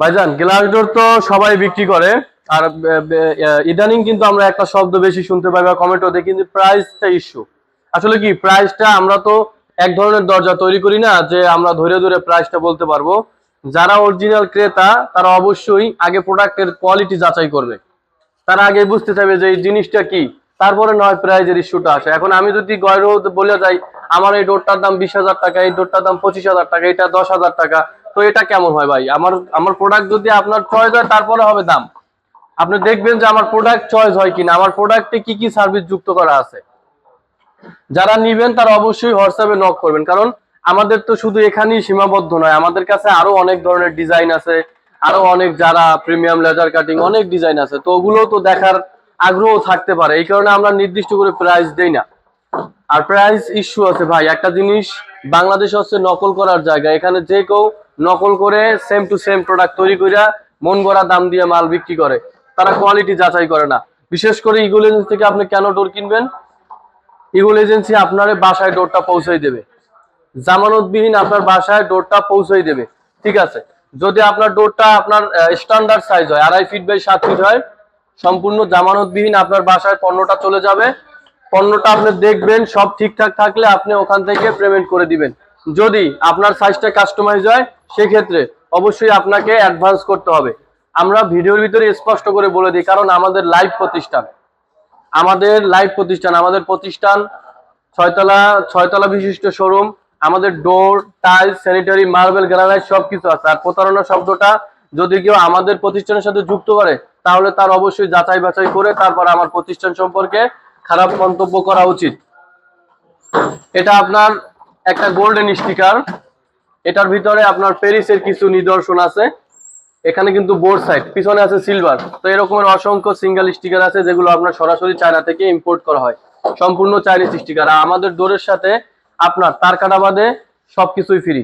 ভাইজান, glass door তো সবাই বিক্রি করে। আর ইদানিং কিন্তু আমরা একটা শব্দ বেশি শুনতে পাই বা কমেন্টও দেখি, কিন্তু প্রাইসটা ইস্যু আসলে কি প্রাইসটা আমরা তো এক ধরনের দরজা তৈরি করি না, যে আমরা ধরে ধরে প্রাইসটা বলতে পারব। যারা অরিজিনাল ক্রেতা, তারা অবশ্যই আগে প্রোডাক্টের কোয়ালিটি যাচাই করবে। তারা আগে বুঝতে চাইবে যে এই জিনিসটা কি, তারপরে নয় প্রাইজের ইস্যুটা আসে। এখন আমি যদি গয়রো বলে যাই, আমার এই ডোরটার দাম বিশ হাজার টাকা, এই ডোরটার দাম পঁচিশ হাজার টাকা, এটা দশ হাজার টাকা তো এটা কেমন হয় ভাই? আমার আমার প্রোডাক্ট যদি আপনার চয়েস হয়, তারপরে হবে দাম। আপনি দেখবেন যে আমার প্রোডাক্ট চয়েস হয় কিনা। আমার প্রোডাক্টে কি কি সার্ভিস যুক্ত করা আছে। যারা নিবেন, তারা অবশ্যই হোয়াটসঅ্যাপে নক করবেন। কারণ আমাদের তো শুধু এখানেই সীমাবদ্ধ নয়। আমাদের কাছে আরও অনেক ধরনের ডিজাইন আছে। আরও অনেক যারা প্রিমিয়াম লেজার কাটিং অনেক ডিজাইন আছে। তো ওগুলো তো দেখার আগ্রহ থাকতে পারে। এই কারণে আমরা নির্দিষ্ট করে প্রাইস দেই না। আর প্রাইস ইস্যু আছে ভাই। একটা জিনিস বাংলাদেশ হচ্ছে নকল করার জায়গা। এখানে যে কেউ নকল করে সেম টু সেম প্রোডাক্ট তৈরি করে মন গড়া দাম দিয়ে মাল বিক্রি করে। তারা কোয়ালিটি যাচাই করে না। বিশেষ করে ইগুল এজেন্সি থেকে আপনি কেন ডোর কিনবেন? ইগুল এজেন্সি আপনার বাসায় ডোরটা পৌঁছাই দেবে। জামানতবিহীন আপনার বাসায় ডোরটা পৌঁছাই দেবে। ঠিক আছে? যদি আপনার ডোরটা আপনার স্ট্যান্ডার্ড সাইজ হয়, আড়াই ফিট বাই সাত ফিট হয়, সম্পূর্ণ জামানতবিহীন আপনার বাসায় পণ্যটা চলে যাবে। পণ্যটা আপনি দেখবেন, সব ঠিকঠাক থাকলে আপনি ওখান থেকে পেমেন্ট করে দিবেন। যদি আপনার সাইজটা কাস্টমাইজ হয়, সেক্ষেত্রে অবশ্যই আপনাকে অ্যাডভান্স করতে হবে। আমরা ভিডিওর ভিতরে স্পষ্ট করে বলে দিই, কারণ আমাদের লাইভ প্রতিষ্ঠান। আমাদের লাইভ প্রতিষ্ঠান, আমাদের প্রতিষ্ঠান ছয়তলা ছয়তলা বিশিষ্ট শোরুম আমাদের door tiles sanitary marble granite সবকিছু আছে। আর প্রতারণা শব্দটা যদি কেউ আমাদের প্রতিষ্ঠানের সাথে যুক্ত করে, তাহলে তার অবশ্যই যাচাই বাছাই করে তারপর আমার প্রতিষ্ঠান সম্পর্কে খারাপ মন্তব্য করা উচিত। এটা আপনার একটা গোল্ডেন স্টিকার এটার ভিতরে আপনার প্যারিসের কিছু নিদর্শন আছে। এখানে কিন্তু বোর্ড সাইড পিছনে আছে সিলভার তো এরকমের অসংখ্য সিঙ্গেল স্টিকার আছে যেগুলো আপনার সরাসরি চায়না থেকে ইম্পোর্ট করা হয়। সম্পূর্ণ চাইনিজ স্টিকার আর আমাদের ডোরের সাথে আপনার তার কাটাবাদে সবকিছুই ফ্রি